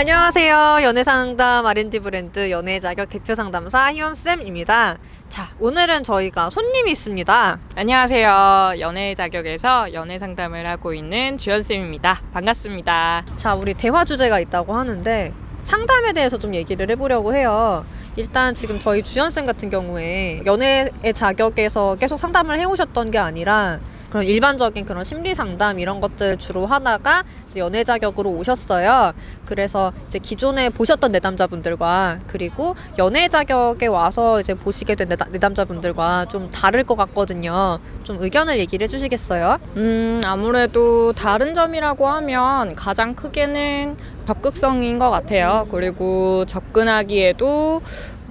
안녕하세요. 연애상담 R&D 브랜드 연애 자격 대표 상담사 희원쌤입니다. 자, 오늘은 저희가 손님이 있습니다. 안녕하세요. 연애 자격에서 연애 상담을 하고 있는 주연쌤입니다. 반갑습니다. 자, 우리 대화 주제가 있다고 하는데 상담에 대해서 좀 얘기를 해보려고 해요. 일단 지금 저희 주연쌤 같은 경우에 연애의 자격에서 계속 상담을 해오셨던 게 아니라 그런 일반적인 그런 심리 상담 이런 것들 주로 하다가 이제 연애 자격으로 오셨어요. 그래서 이제 기존에 보셨던 내담자분들과 그리고 연애 자격에 와서 이제 보시게 된 내담, 내담자분들과 좀 다를 것 같거든요. 좀 의견을 얘기를 해주시겠어요? 음, 아무래도 다른 점이라고 하면 가장 크게는 적극성인 것 같아요. 그리고 접근하기에도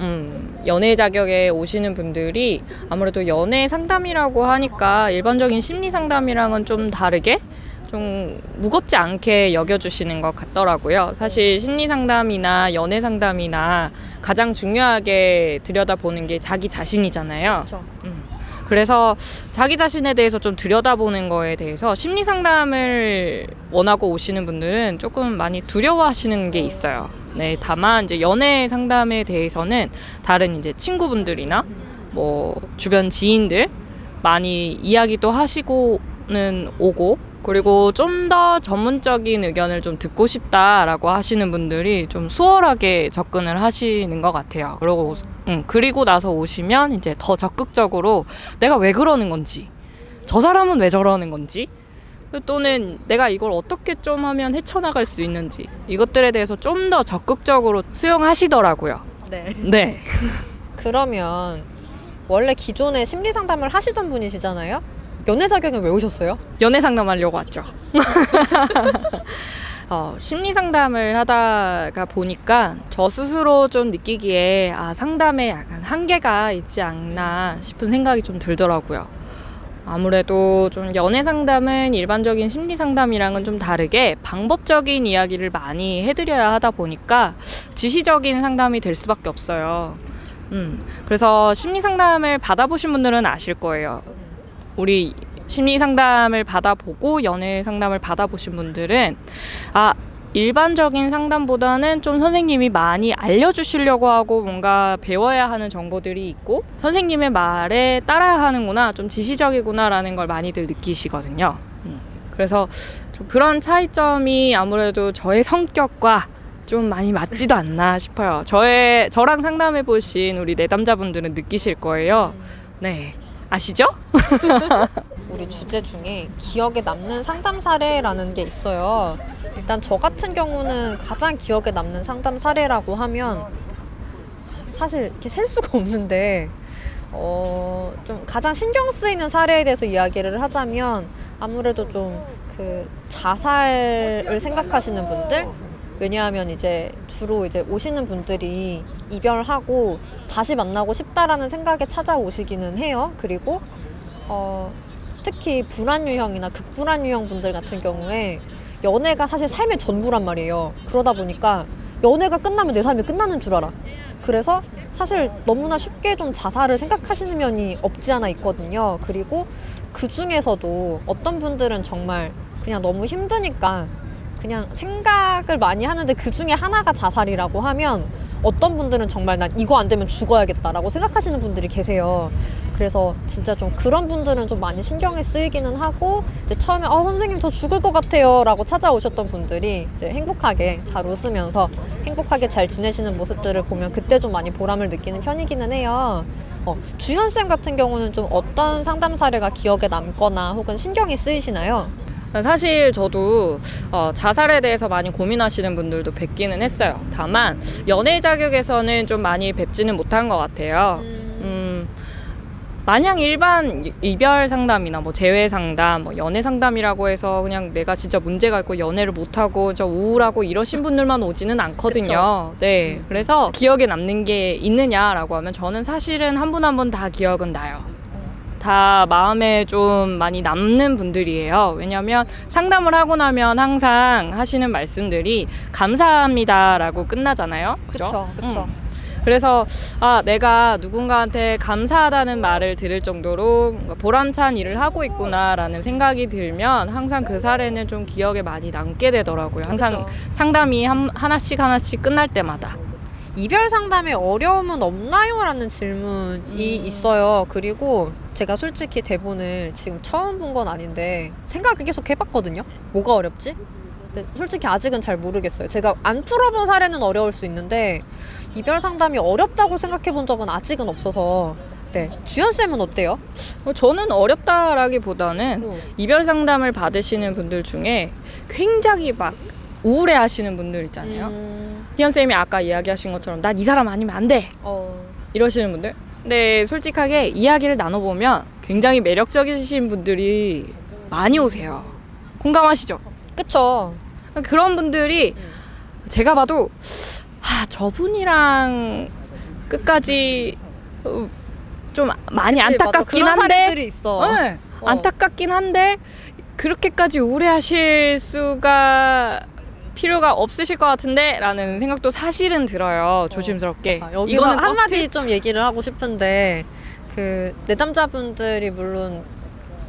음, 연애 자격에 오시는 분들이 아무래도 연애 상담이라고 하니까 일반적인 심리 상담이랑은 좀 다르게 좀 무겁지 않게 여겨주시는 것 같더라고요. 사실 심리 상담이나 연애 상담이나 가장 중요하게 들여다보는 게 자기 자신이잖아요. 그렇죠. 그래서 자기 자신에 대해서 좀 들여다보는 거에 대해서 심리 상담을 원하고 오시는 분들은 조금 많이 두려워하시는 게 있어요. 네, 다만 이제 연애 상담에 대해서는 다른 이제 친구분들이나 뭐 주변 지인들 많이 이야기도 하시고는 오고 그리고 좀 더 전문적인 의견을 좀 듣고 싶다라고 하시는 분들이 좀 수월하게 접근을 하시는 것 같아요. 그리고 음, 그리고 나서 오시면 이제 더 적극적으로 내가 왜 그러는 건지, 저 사람은 왜 저러는 건지, 또는 내가 이걸 어떻게 좀 하면 헤쳐나갈 수 있는지 이것들에 대해서 좀 더 적극적으로 수용하시더라고요. 네. 네. 그러면 원래 기존에 심리 상담을 하시던 분이시잖아요. 연애 자격은 왜 오셨어요? 연애 상담하려고 왔죠. 어, 심리 상담을 하다가 보니까 저 스스로 좀 느끼기에 아, 상담에 약간 한계가 있지 않나 싶은 생각이 좀 들더라고요. 아무래도 좀 연애 상담은 일반적인 심리 상담이랑은 좀 다르게 방법적인 이야기를 많이 해드려야 하다 보니까 지시적인 상담이 될 수밖에 없어요. 음, 그래서 심리 상담을 받아보신 분들은 아실 거예요. 우리 심리 상담을 받아보고 연애 상담을 받아보신 분들은 아 일반적인 상담보다는 좀 선생님이 많이 알려주시려고 하고 뭔가 배워야 하는 정보들이 있고 선생님의 말에 따라야 하는구나 좀 지시적이구나라는 걸 많이들 느끼시거든요. 음, 그래서 좀 그런 차이점이 아무래도 저의 성격과 좀 많이 맞지도 않나 싶어요. 저의 저랑 상담해 보신 우리 내담자분들은 느끼실 거예요. 네. 아시죠? 우리 주제 중에 기억에 남는 상담 사례라는 게 있어요. 일단 저 같은 경우는 가장 기억에 남는 상담 사례라고 하면 사실 이렇게 셀 수가 없는데 어, 좀 가장 신경 쓰이는 사례에 대해서 이야기를 하자면 아무래도 좀 그 자살을 생각하시는 분들 왜냐하면 이제 주로 이제 오시는 분들이 이별하고 다시 만나고 싶다라는 생각에 찾아오시기는 해요. 그리고 어, 특히 불안 유형이나 극불안 유형 분들 같은 경우에 연애가 사실 삶의 전부란 말이에요. 그러다 보니까 연애가 끝나면 내 삶이 끝나는 줄 알아. 그래서 사실 너무나 쉽게 좀 자살을 생각하시는 면이 없지 않아 있거든요. 그리고 그 중에서도 어떤 분들은 정말 그냥 너무 힘드니까 그냥 생각을 많이 하는데 그 중에 하나가 자살이라고 하면 어떤 분들은 정말 난 이거 안 되면 죽어야겠다라고 생각하시는 분들이 계세요. 그래서 진짜 좀 그런 분들은 좀 많이 신경이 쓰이기는 하고 이제 처음에 어 선생님 저 죽을 것 같아요라고 찾아오셨던 분들이 이제 행복하게 잘 웃으면서 행복하게 잘 지내시는 모습들을 보면 그때 좀 많이 보람을 느끼는 편이기는 해요. 어, 주현 쌤 같은 경우는 좀 어떤 상담 사례가 기억에 남거나 혹은 신경이 쓰이시나요? 사실 저도 어, 자살에 대해서 많이 고민하시는 분들도 뵙기는 했어요. 다만 연애 자격에서는 좀 많이 뵙지는 못한 것 같아요. 음, 마냥 일반 이- 이별 상담이나 뭐 재회 상담, 뭐 연애 상담이라고 해서 그냥 내가 진짜 문제가 있고 연애를 못 하고 저 우울하고 이러신 분들만 오지는 않거든요. 네, 그래서 기억에 남는 게 있느냐라고 하면 저는 사실은 한 분 한 분 다 기억은 나요. 다 마음에 좀 많이 남는 분들이에요. 왜냐하면 상담을 하고 나면 항상 하시는 말씀들이 감사합니다라고 끝나잖아요. 그죠? 그쵸. 음. 그래서 아 내가 누군가한테 감사하다는 말을 들을 정도로 보람찬 일을 하고 있구나라는 생각이 들면 항상 그 사례는 좀 기억에 많이 남게 되더라고요. 항상 그쵸. 상담이 한, 하나씩 하나씩 끝날 때마다. 이별 상담에 어려움은 없나요? 라는 질문이 있어요. 그리고 제가 솔직히 대본을 지금 처음 본 건 아닌데 생각을 계속 해봤거든요. 뭐가 어렵지? 근데 솔직히 아직은 잘 모르겠어요. 제가 안 풀어본 사례는 어려울 수 있는데 이별 상담이 어렵다고 생각해 본 적은 아직은 없어서 네. 주연 쌤은 어때요? 어, 저는 어렵다라기보다는 어. 이별 상담을 받으시는 분들 중에 굉장히 막 우울해 하시는 분들 있잖아요. 음, 희연 쌤이 아까 이야기하신 것처럼 난 이 사람 아니면 안 돼. 어, 이러시는 분들. 근데 솔직하게 이야기를 나눠보면 굉장히 매력적이신 분들이 많이 오세요. 공감하시죠? 그쵸. 그런 분들이 제가 봐도 아 저분이랑 끝까지 어, 좀 많이 그치, 맞아. 안타깝긴 그런 한데 사례들이 있어. 네, 어. 안타깝긴 한데 그렇게까지 우울해하실 수가 필요가 없으실 것 같은데 라는 생각도 사실은 들어요 조심스럽게 아, 여기서 이거는 한마디 좀 얘기를 하고 싶은데 그 내담자분들이 물론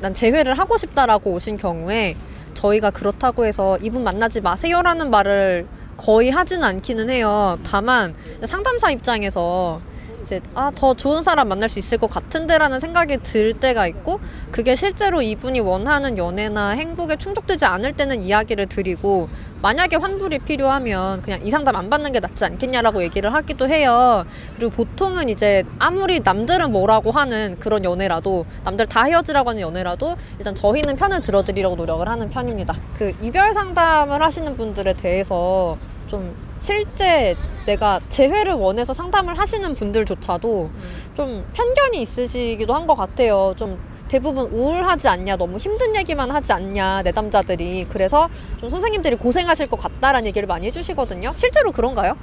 난 재회를 하고 싶다라고 오신 경우에 저희가 그렇다고 해서 이분 만나지 마세요라는 말을 거의 하진 않기는 해요. 다만 상담사 입장에서 이제 아 더 좋은 사람 만날 수 있을 것 같은데라는 생각이 들 때가 있고 그게 실제로 이분이 원하는 연애나 행복에 충족되지 않을 때는 이야기를 드리고 만약에 환불이 필요하면 그냥 이 상담 안 받는 게 낫지 않겠냐라고 얘기를 하기도 해요. 그리고 보통은 이제 아무리 남들은 뭐라고 하는 그런 연애라도 남들 다 헤어지라고 하는 연애라도 일단 저희는 편을 들어드리려고 노력을 하는 편입니다. 그 이별 상담을 하시는 분들에 대해서 좀 실제 내가 재회를 원해서 상담을 하시는 분들조차도 좀 편견이 있으시기도 한 것 같아요. 좀 대부분 우울하지 않냐, 너무 힘든 얘기만 하지 않냐, 내담자들이. 그래서 좀 선생님들이 고생하실 것 같다라는 얘기를 많이 해주시거든요. 실제로 그런가요?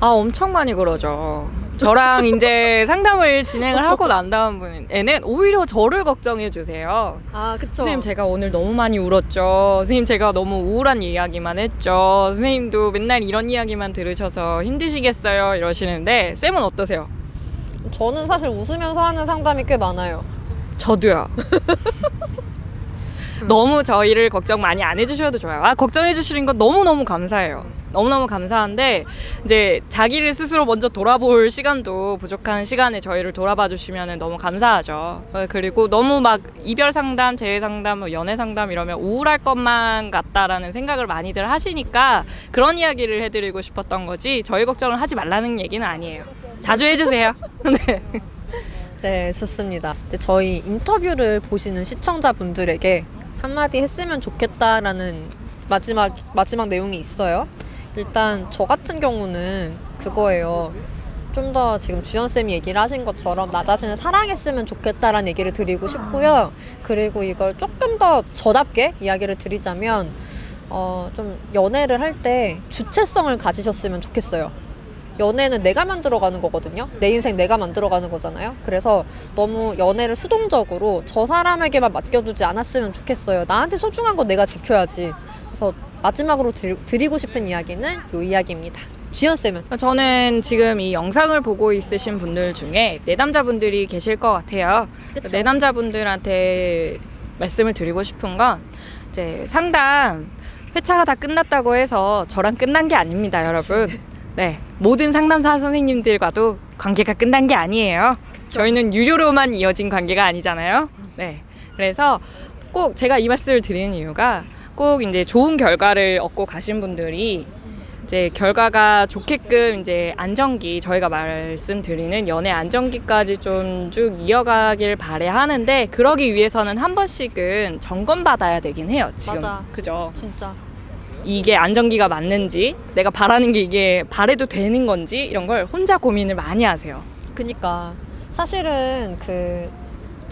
아 엄청 많이 그러죠 저랑 이제 상담을 진행을 하고 난 다음에는 오히려 저를 걱정해 주세요 아, 그쵸. 선생님 제가 오늘 너무 많이 울었죠. 선생님 제가 너무 우울한 이야기만 했죠. 선생님도 맨날 이런 이야기만 들으셔서 힘드시겠어요 이러시는데 쌤은 어떠세요? 저는 사실 웃으면서 하는 상담이 꽤 많아요. 저도요. 너무 저희를 걱정 많이 안 해주셔도 좋아요. 아 걱정해 주시는 건 너무 너무 감사해요. 너무 너무 감사한데 이제 자기를 스스로 먼저 돌아볼 시간도 부족한 시간에 저희를 돌아봐 주시면 너무 감사하죠. 어, 그리고 너무 막 이별 상담, 재회 상담, 뭐 연애 상담 이러면 우울할 것만 같다라는 생각을 많이들 하시니까 그런 이야기를 해드리고 싶었던 거지 저희 걱정을 하지 말라는 얘기는 아니에요. 자주 해주세요. 네. 네, 좋습니다. 이제 저희 인터뷰를 보시는 시청자분들에게 한마디 했으면 좋겠다라는 마지막 마지막 내용이 있어요. 일단 저 같은 경우는 그거예요. 좀 더 지금 주연 쌤이 얘기를 하신 것처럼 나 자신을 사랑했으면 좋겠다라는 얘기를 드리고 싶고요. 그리고 이걸 조금 더 저답게 이야기를 드리자면 어, 좀 연애를 할 때 주체성을 가지셨으면 좋겠어요. 연애는 내가 만들어가는 거거든요. 내 인생 내가 만들어가는 거잖아요. 그래서 너무 연애를 수동적으로 저 사람에게만 맡겨두지 않았으면 좋겠어요. 나한테 소중한 건 내가 지켜야지. 그래서 마지막으로 드, 드리고 싶은 이야기는 요 이야기입니다. 주연 쌤은 저는 지금 이 영상을 보고 있으신 분들 중에 내담자분들이 계실 것 같아요. 내담자분들한테 말씀을 드리고 싶은 건 이제 상담 회차가 다 끝났다고 해서 저랑 끝난 게 아닙니다, 여러분. 네, 모든 상담사 선생님들과도 관계가 끝난 게 아니에요. 저희는 유료로만 이어진 관계가 아니잖아요. 네, 그래서 꼭 제가 이 말씀을 드리는 이유가 꼭 이제 좋은 결과를 얻고 가신 분들이 이제 결과가 좋게끔 이제 안정기 저희가 말씀드리는 연애 안정기까지 좀 쭉 이어가길 바래 하는데 그러기 위해서는 한 번씩은 점검 받아야 되긴 해요. 지금 맞아. 그죠? 진짜 이게 안정기가 맞는지 내가 바라는 게 이게 바래도 되는 건지 이런 걸 혼자 고민을 많이 하세요. 그니까 사실은 그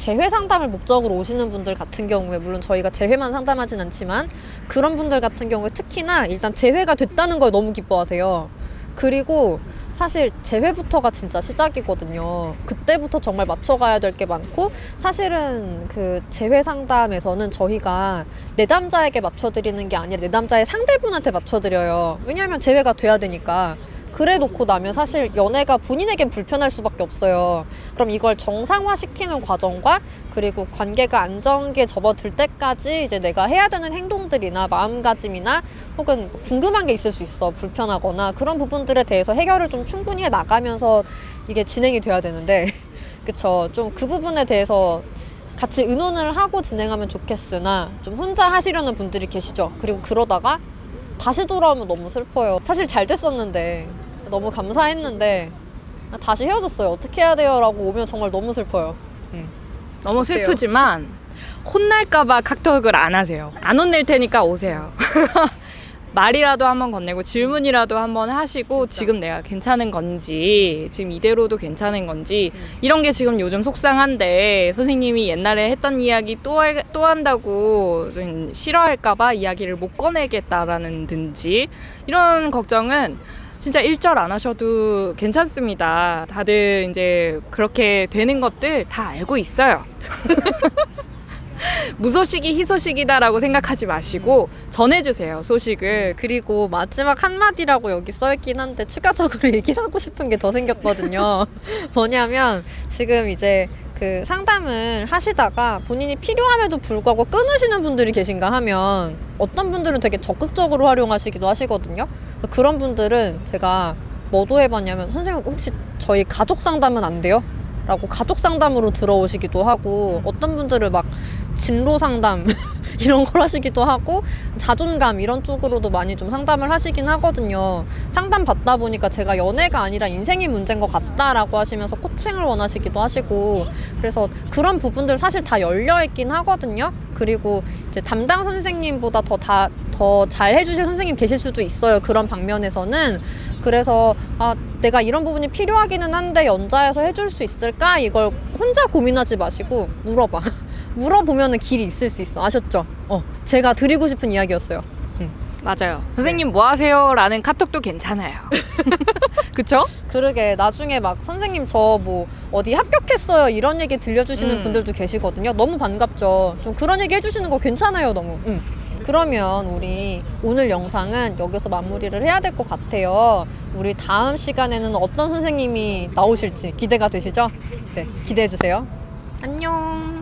재회 상담을 목적으로 오시는 분들 같은 경우에 물론 저희가 재회만 상담하진 않지만 그런 분들 같은 경우에 특히나 일단 재회가 됐다는 걸 너무 기뻐하세요. 그리고 사실 재회부터가 진짜 시작이거든요. 그때부터 정말 맞춰가야 될 게 많고 사실은 그 재회 상담에서는 저희가 내담자에게 맞춰드리는 게 아니라 내담자의 상대분한테 맞춰드려요. 왜냐하면 재회가 돼야 되니까. 그래 놓고 나면 사실 연애가 본인에겐 불편할 수밖에 없어요. 그럼 이걸 정상화시키는 과정과 그리고 관계가 안정기에 접어들 때까지 이제 내가 해야 되는 행동들이나 마음가짐이나 혹은 궁금한 게 있을 수 있어. 불편하거나 그런 부분들에 대해서 해결을 좀 충분히 해 나가면서 이게 진행이 돼야 되는데 그쵸. 좀 그 부분에 대해서 같이 의논을 하고 진행하면 좋겠으나 좀 혼자 하시려는 분들이 계시죠. 그리고 그러다가 다시 돌아오면 너무 슬퍼요. 사실 잘 됐었는데 너무 감사했는데 다시 헤어졌어요. 어떻게 해야 돼요?라고 오면 정말 너무 슬퍼요. 너무 어때요? 슬프지만 혼날까봐 카톡을 안 하세요. 안 혼낼 테니까 오세요. 말이라도 한번 건네고 질문이라도 한번 하시고 진짜. 지금 내가 괜찮은 건지 지금 이대로도 괜찮은 건지 이런 게 지금 요즘 속상한데 선생님이 옛날에 했던 이야기 또, 할, 또 한다고 좀 싫어할까봐 이야기를 못 꺼내겠다라는 든지 이런 걱정은 진짜 일절 안 하셔도 괜찮습니다. 다들 이제 그렇게 되는 것들 다 알고 있어요. 무소식이 희소식이다라고 생각하지 마시고 전해주세요 소식을 그리고 마지막 한마디라고 여기 써있긴 한데 추가적으로 얘기를 하고 싶은 게 더 생겼거든요. 뭐냐면 지금 이제 그 상담을 하시다가 본인이 필요함에도 불구하고 끊으시는 분들이 계신가 하면 어떤 분들은 되게 적극적으로 활용하시기도 하시거든요. 그런 분들은 제가 뭐도 해봤냐면 선생님 혹시 저희 가족 상담은 안 돼요? 라고 가족 상담으로 들어오시기도 하고 어떤 분들은 막 진로 상담 이런 걸 하시기도 하고 자존감 이런 쪽으로도 많이 좀 상담을 하시긴 하거든요. 상담 받다 보니까 제가 연애가 아니라 인생이 문제인 것 같다라고 하시면서 코칭을 원하시기도 하시고 그래서 그런 부분들 사실 다 열려 있긴 하거든요. 그리고 이제 담당 선생님보다 더 다 더 잘 해주실 선생님 계실 수도 있어요. 그런 방면에서는 그래서 아 내가 이런 부분이 필요하기는 한데 연자에서 해줄 수 있을까 이걸 혼자 고민하지 마시고 물어봐. 물어보면은 길이 있을 수 있어. 아셨죠? 어, 제가 드리고 싶은 이야기였어요. 맞아요 선생님 뭐 하세요? 라는 카톡도 괜찮아요 그쵸? 그러게 나중에 막 선생님 저 뭐 어디 합격했어요 이런 얘기 들려주시는 음. 분들도 계시거든요. 너무 반갑죠. 좀 그런 얘기 해주시는 거 괜찮아요, 너무. 음. 그러면 우리 오늘 영상은 여기서 마무리를 해야 될 것 같아요. 우리 다음 시간에는 어떤 선생님이 나오실지 기대가 되시죠? 네, 기대해 주세요. 안녕.